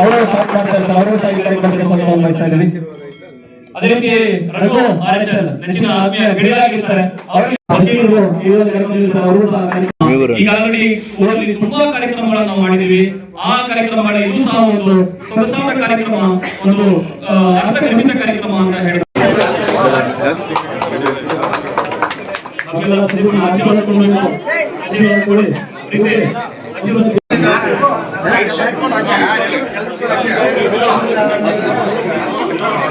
ಅವರು ಅವರು ಅದೇ ರೀತಿ ರಘು ನೆಚ್ಚಿನ ಆತ್ಮೀಯ ಗೆಳೆಯರಾಗಿರ್ತಾರೆ. ಅವರಿಗೆ ವಕೀಲರು ಈ ಒಂದು ಕಾರ್ಯಕ್ರಮದಲ್ಲಿ ಇರ್ತಾರೆ, ಅವರು ಸಹ ಕಾರ್ಯಕ್ರಮ- ಈಗ ಊರಲ್ಲಿ ತುಂಬಾ ಕಾರ್ಯಕ್ರಮಗಳನ್ನು ನಾವು ಮಾಡಿದೀವಿ ಆ ಕಾರ್ಯಕ್ರಮಗಳ ಇದು ಸಹ ಒಂದು ಸೊಗಸಾದ ಕಾರ್ಯಕ್ರಮ ಒಂದು ಅರ್ಥಗರ್ಭಿತ ಕಾರ್ಯಕ್ರಮ ಅಂತ ಹೇಳಿ ಆಶೀರ್ವಾದ ಕೊಡಿ. ಆಶೀರ್ವಾದ ಕೊಡಿ.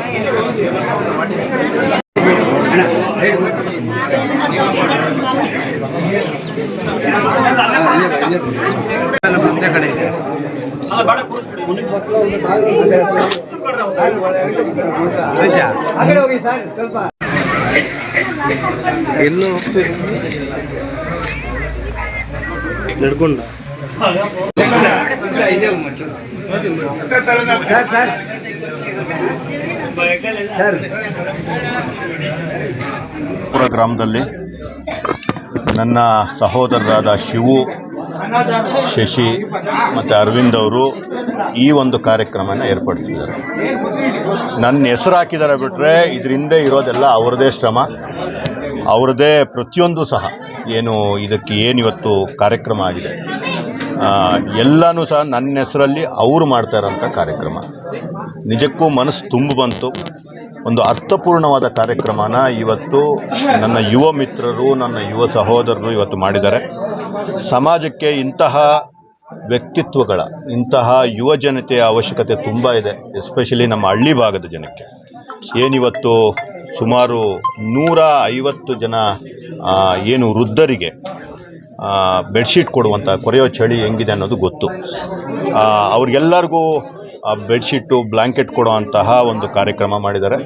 ಪ್ರೀತಿ, ಕಡೆ ಇದೆ ಎಲ್ಲೋ ನಡ್ಕೊಂಡ ಪುರ ಗ್ರಾಮದಲ್ಲಿ ನನ್ನ ಸಹೋದರರಾದ ಶಿವು, ಶಶಿ ಮತ್ತು ಅರವಿಂದ್ ಅವರು ಈ ಒಂದು ಕಾರ್ಯಕ್ರಮನ ಏರ್ಪಡಿಸಿದ್ದಾರೆ ನನ್ನ ಹೆಸರು ಹಾಕಿದ್ದಾರೆ ಬಿಟ್ಟರೆ ಇದರಿಂದ ಇರೋದೆಲ್ಲ ಅವ್ರದ್ದೇ ಶ್ರಮ ಅವ್ರದ್ದೇ ಪ್ರತಿಯೊಂದು ಸಹ. ಏನು ಇದಕ್ಕೆ ಏನು ಇವತ್ತು ಕಾರ್ಯಕ್ರಮ ಆಗಿದೆ? ಎಲ್ಲನೂ ಸಹ ನನ್ನ ಹೆಸರಲ್ಲಿ ಅವರು ಮಾಡ್ತಾ ಇರೋಂಥ ಕಾರ್ಯಕ್ರಮ. ನಿಜಕ್ಕೂ ಮನಸ್ಸು ತುಂಬ ಬಂತು. ಒಂದು ಅರ್ಥಪೂರ್ಣವಾದ ಕಾರ್ಯಕ್ರಮನ ಇವತ್ತು ನನ್ನ ಯುವ ಮಿತ್ರರು, ನನ್ನ ಯುವ ಸಹೋದರರು ಇವತ್ತು ಮಾಡಿದ್ದಾರೆ. ಸಮಾಜಕ್ಕೆ ಇಂತಹ ವ್ಯಕ್ತಿತ್ವಗಳ, ಇಂತಹ ಯುವ ಜನತೆಯ ಅವಶ್ಯಕತೆ ತುಂಬ ಇದೆ, ಎಸ್ಪೆಷಲಿ ನಮ್ಮ ಹಳ್ಳಿ ಭಾಗದ ಜನಕ್ಕೆ. ಏನಿವತ್ತು ಸುಮಾರು ನೂರ ಐವತ್ತು ಜನ ಏನು ವೃದ್ಧರಿಗೆ ಬೆಡ್ಶೀಟ್ ಕೊಡುವಂಥ ಕೊರೆಯೋ ಚಳಿ ಹೆಂಗಿದೆ ಅನ್ನೋದು ಗೊತ್ತು. ಅವ್ರಿಗೆಲ್ಲರಿಗೂ ಬೆಡ್ಶೀಟು ಬ್ಲ್ಯಾಂಕೆಟ್ ಕೊಡುವಂತಹ ಒಂದು ಕಾರ್ಯಕ್ರಮ ಮಾಡಿದ್ದಾರೆ.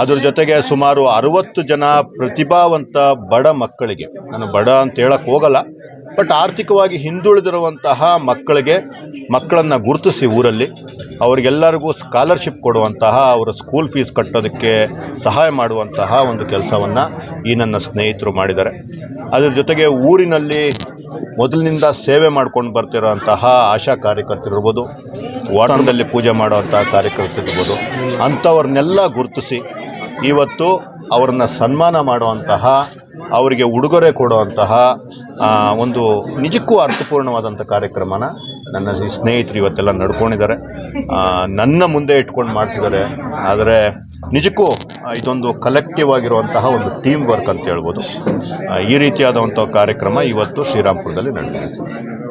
ಅದ್ರ ಜೊತೆಗೆ ಸುಮಾರು ಅರುವತ್ತು ಜನ ಪ್ರತಿಭಾವಂತ ಬಡ ಮಕ್ಕಳಿಗೆ, ನಾನು ಬಡ ಅಂತ ಹೇಳಕ್ಕೆ ಹೋಗಲ್ಲ, ಬಟ್ ಆರ್ಥಿಕವಾಗಿ ಹಿಂದುಳಿದಿರುವಂತಹ ಮಕ್ಕಳಿಗೆ ಮಕ್ಕಳನ್ನು ಗುರುತಿಸಿ ಊರಲ್ಲಿ, ಅವರಿಗೆಲ್ಲರಿಗೂ ಸ್ಕಾಲರ್ಶಿಪ್ ಕೊಡುವಂತಹ ಅವರ ಸ್ಕೂಲ್ ಫೀಸ್ ಕಟ್ಟೋದಕ್ಕೆ ಸಹಾಯ ಮಾಡುವಂತಹ ಒಂದು ಕೆಲಸವನ್ನು ಈ ನನ್ನ ಸ್ನೇಹಿತರು ಮಾಡಿದ್ದಾರೆ. ಅದ್ರ ಜೊತೆಗೆ ಊರಿನಲ್ಲಿ ಮೊದಲಿನಿಂದ ಸೇವೆ ಮಾಡ್ಕೊಂಡು ಬರ್ತಿರೋಂತಹ ಆಶಾ ಕಾರ್ಯಕರ್ತರಿರ್ಬೋದು ವಾಟರ್ನಲ್ಲಿ ಪೂಜೆ ಮಾಡುವಂತಹ ಕಾರ್ಯಕರ್ತರಿರ್ಬೋದು, ಅಂಥವ್ರನ್ನೆಲ್ಲ ಗುರುತಿಸಿ ಇವತ್ತು ಅವ್ರನ್ನ ಸನ್ಮಾನ ಮಾಡುವಂತಹ, ಅವರಿಗೆ ಉಡುಗೊರೆ ಕೊಡುವಂತಹ ಒಂದು ನಿಜಕ್ಕೂ ಅರ್ಥಪೂರ್ಣವಾದಂಥ ಕಾರ್ಯಕ್ರಮನ ನನ್ನ ಸ್ನೇಹಿತರು ಇವತ್ತೆಲ್ಲ ನಡ್ಕೊಂಡಿದ್ದಾರೆ. ನನ್ನ ಮುಂದೆ ಇಟ್ಕೊಂಡು ಮಾಡ್ತಿದ್ದಾರೆ. ಆದರೆ ನಿಜಕ್ಕೂ ಇದೊಂದು ಕಲೆಕ್ಟಿವ್ ಆಗಿರುವಂತಹ ಒಂದು ಟೀಮ್ ವರ್ಕ್ ಅಂತ ಹೇಳ್ಬೋದು. ಈ ರೀತಿಯಾದಂಥ ಕಾರ್ಯಕ್ರಮ ಇವತ್ತು ಶ್ರೀರಾಮ್ಪುರದಲ್ಲಿ ನಡೆದಿದೆ.